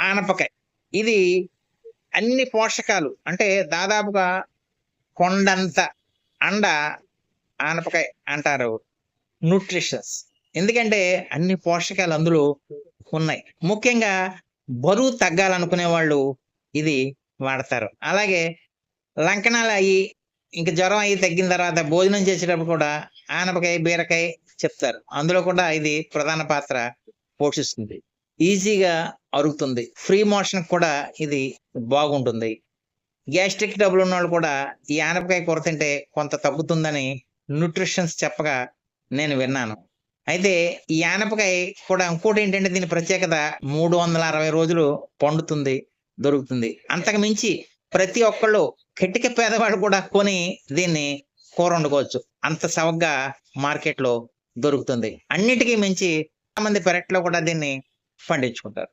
ఆనపకాయ. ఇది అన్ని పోషకాలు. అంటే దాదాపుగా కొండంత అండ ఆనపకాయ అంటారు. న్యూట్రిషన్స్ ఎందుకంటే అన్ని పోషకాలు అందులో ఉన్నాయి. ముఖ్యంగా బరువు తగ్గాలనుకునే వాళ్ళు ఇది వాడతారు. అలాగే లంకనాలు అయ్యి ఇంక జ్వరం అయ్యి తగ్గిన తర్వాత భోజనం చేసేటప్పుడు కూడా ఆనపకాయ బీరకాయ చెప్తారు. అందులో కూడా ఇది ప్రధాన పాత్ర పోషిస్తుంది. ఈజీగా అరుగుతుంది. ఫ్రీ మోషన్ కూడా ఇది బాగుంటుంది. గ్యాస్ట్రిక్ డబ్బులు ఉన్న వాళ్ళు కూడా ఈ ఆనపకాయ కూర తింటే కొంత తగ్గుతుందని న్యూట్రిషన్స్ చెప్పగా నేను విన్నాను. అయితే ఈ ఆనపకాయ కూడా ఇంకోటి ఏంటంటే దీని ప్రత్యేకత మూడు వందల అరవై రోజులు పండుతుంది దొరుకుతుంది. అంతకు మించి ప్రతి ఒక్కళ్ళు కిటిక పేదవాడు కూడా కొని దీన్ని కూర వండుకోవచ్చు. అంత సవగ్గా మార్కెట్లో దొరుకుతుంది. అన్నిటికీ మించి చాలా మంది పెరట్లో కూడా దీన్ని పండించుకుంటారు